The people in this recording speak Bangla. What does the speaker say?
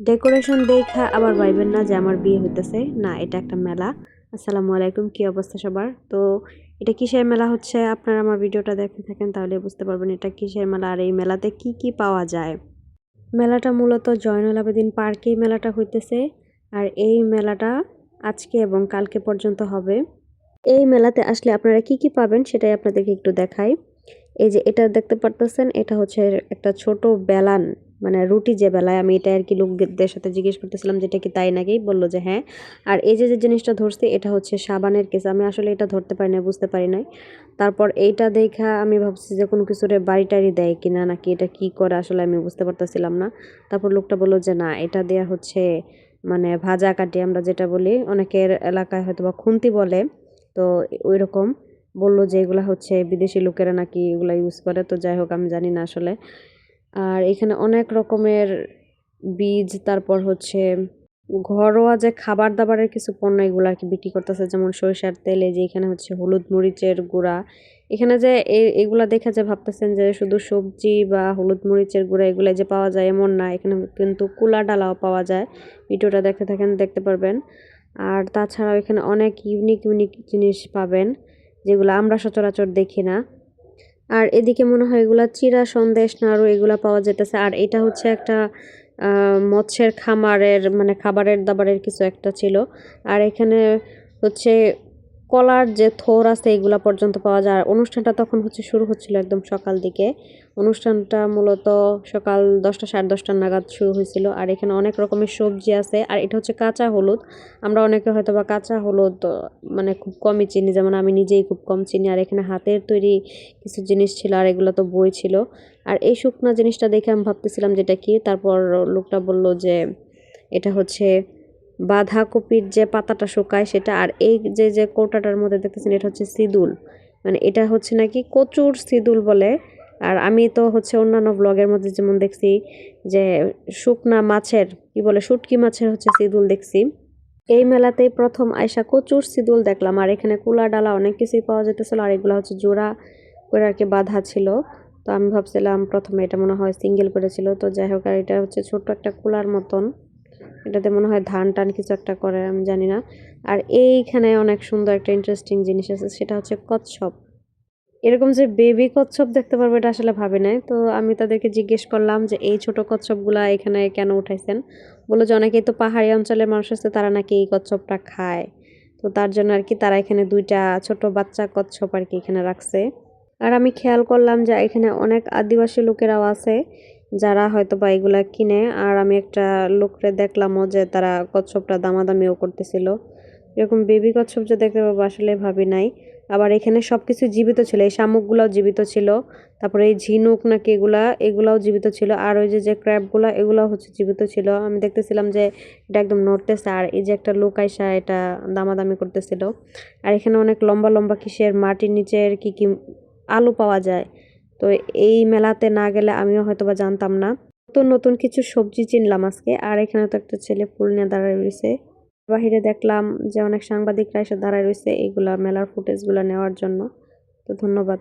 ডেকোরেশন দেখা আবার ভাইবেন না যে আমার বিয়ে হইতেছে। না, এটা একটা মেলা। আসসালামু আলাইকুম, কি অবস্থা সবার? তো এটা কিসের মেলা হচ্ছে? আপনারা আমার ভিডিওটা দেখতে থাকেন তাহলে বুঝতে পারবেন এটা কিসের মেলা আর এই মেলাতে কি কি পাওয়া যায়। মেলাটা মূলত জয়নুল আবেদিন পার্কেই মেলাটা হইতেছে। আর এই মেলাটা আজকে এবং কালকে পর্যন্ত হবে। এই মেলাতে আসলে আপনারা কি কি পাবেন সেটাই আপনাদেরকে একটু দেখাই। এই যে এটা দেখতে পারতেছেন, এটা হচ্ছে একটা ছোট বেলান। মানে রুটি যে বেলায় আমি এটা আর কি লোকদের সাথে জিজ্ঞেস করতেছিলাম যেটা কি তাই নাকি, বলল যে হ্যাঁ। আর এই যে যে জিনিসটা ধরছে, এটা হচ্ছে সাবানের কেস। আমি আসলে এটা ধরতে পারি না বুঝতে পারি নাই। তারপর এইটা দেখা আমি ভাবছি যে কোনো কিছুরে বাড়ি টাড়ি দেয় কিনা নাকি এটা কি করে আসলে আমি বুঝতে পারতেছিলাম না। তারপর লোকটা বলল যে না, এটা দেয়া হচ্ছে মানে ভাজা কাটি আমরা যেটা বলি, অনেকের এলাকায় হয়তো বা খুন্তি বলে, তো ওই রকম বলল যে এগুলা হচ্ছে বিদেশি লোকেরা নাকি এগুলো ইউজ করে, তো যাই হোক, আমি জানি না আসলে। আর এখানে অনেক রকমের বীজ, তারপর হচ্ছে ঘরোয়া যে খাবার দাবারের কিছু পণ্য এগুলো আর কি বিক্রি করতেছে, যেমন সরিষার তেল যে এখানে হচ্ছে হলুদ মরিচের গুঁড়া। এখানে যে এগুলা দেখে যে ভাবতেছেন যে শুধু সবজি বা হলুদ মরিচের গুঁড়া এগুলো যে পাওয়া যায় এমন না, এখানে কিন্তু কুলা ডালাও পাওয়া যায়। ভিডিওটা দেখতে থাকেন, দেখতে পারবেন। আর তাছাড়াও এখানে অনেক ইউনিক ইউনিক জিনিস পাবেন, যেগুলো আমরা সচরাচর দেখি না। আর এদিকে মনে হয় এগুলা চিরা সন্দেশ নাড়ু এগুলা পাওয়া যেতেছে আর এটা হচ্ছে একটা মৎস্যের খামারের মানে খাবারের দাবারের কিছু একটা ছিল। আর এখানে হচ্ছে কলার যে থোর আছে, এগুলা পর্যন্ত পাওয়া যায়। আর অনুষ্ঠানটা তখন হচ্ছে শুরু হচ্ছিল একদম সকাল দিকে। অনুষ্ঠানটা মূলত সকাল দশটা, সাড়ে দশটা নাগাদ শুরু হয়েছিল। আর এখানে অনেক রকমের সবজি আছে। আর এটা হচ্ছে কাঁচা হলুদ। আমরা অনেকে হয়তো বা কাঁচা হলুদ মানে খুব কমই চিনি। যেমন আমি নিজেই খুব কম চিনি। আর এখানে হাতের তৈরি কিছু জিনিস ছিল, আর এগুলো তো বই ছিল। আর এই শুকনা জিনিসটা দেখে আমি ভাবতেছিলাম যেটা কি। তারপর লোকটা বলল যে, এটা হচ্ছে বাঁধাকপির যে পাতাটা শুকায় সেটা, আর এই যে যে কৌটাটার মধ্যে দেখতেছেন, এটা হচ্ছে সিদুল মানে এটা হচ্ছে নাকি কচুর সিদুল বলে। আর আমি তো হচ্ছে অন্যান্য ব্লগের মধ্যে যেমন দেখছি যে, শুকনা মাছের, কি বলে, শুটকি মাছের হচ্ছে সিদুল দেখছি। এই মেলাতেই প্রথম আয়সা কচুর সিদুল দেখলাম, আর এখানে কুলা ডালা অনেক কিছুই পাওয়া যেতেছিল, আর এগুলো হচ্ছে জোড়া করে আর কি বাঁধা ছিল। তো আমি ভাবছিলাম প্রথমে এটা মনে হয় সিঙ্গেল করেছিল। তো যাই হোক, আর এটা হচ্ছে ছোট্ট একটা কুলার মতন। এটাতে মনে হয় ধান টান কিছু একটা করে, আমি জানি না। আর এইখানে অনেক সুন্দর একটা ইন্টারেস্টিং জিনিস আছে, সেটা হচ্ছে কচ্ছপ। এরকম যে বেবি কচ্ছপ দেখতে পারব, এটা আসলে ভাবি নাই। তো আমি তাদেরকে জিজ্ঞেস করলাম যে, এই ছোট কচ্ছপগুলা এখানে কেন উঠাইছেন? বলল যে, অনেকেই তো পাহাড়ি অঞ্চলের মানুষ আছে, তারা নাকি এই কচ্ছপটা খায়। তো তার জন্য আর কি তারা এখানে দুইটা ছোট বাচ্চা কচ্ছপ আর কি এখানে রাখছে। আর আমি খেয়াল করলাম যে, এখানে অনেক আদিবাসী লোকেরাও আছে। যারা হয়তো বা এগুলা কিনে, আর আমি একটা লোকরে দেখলামও যে তারা কচ্ছপটা দামাদামিও করতেছিল। এরকম বেবি কচ্ছপ যে দেখতে পাবো আসলে ভাবি নাই। আবার এখানে সব কিছু জীবিত ছিল, এই শামুকগুলাও জীবিত ছিল, তারপরে এই ঝিনুক নাকি এগুলা, এগুলাও জীবিত ছিল, আর ওই যে যে ক্র্যাবগুলা, এগুলাও হচ্ছে জীবিত ছিল। আমি দেখতেছিলাম যে এটা একদম নড়তেছে, আর এই যে একটা লোক আইসা এটা দামাদামি করতেছিল। আর এখানে অনেক লম্বা লম্বা কিসের মাটির নিচের কি কি আলু পাওয়া যায় তো এই মেলাতে না গেলে আমিও হয়তো বা জানতাম না। নতুন নতুন কিছু সবজি চিনলাম আজকে। আর এখানে তো একটা ছেলে ফুল নিয়ে দাঁড়ায় রয়েছে। বাহিরে দেখলাম যে অনেক সাংবাদিকরা এসে দাঁড়ায় রয়েছে এইগুলা মেলার ফুটেজগুলো নেওয়ার জন্য। তো ধন্যবাদ।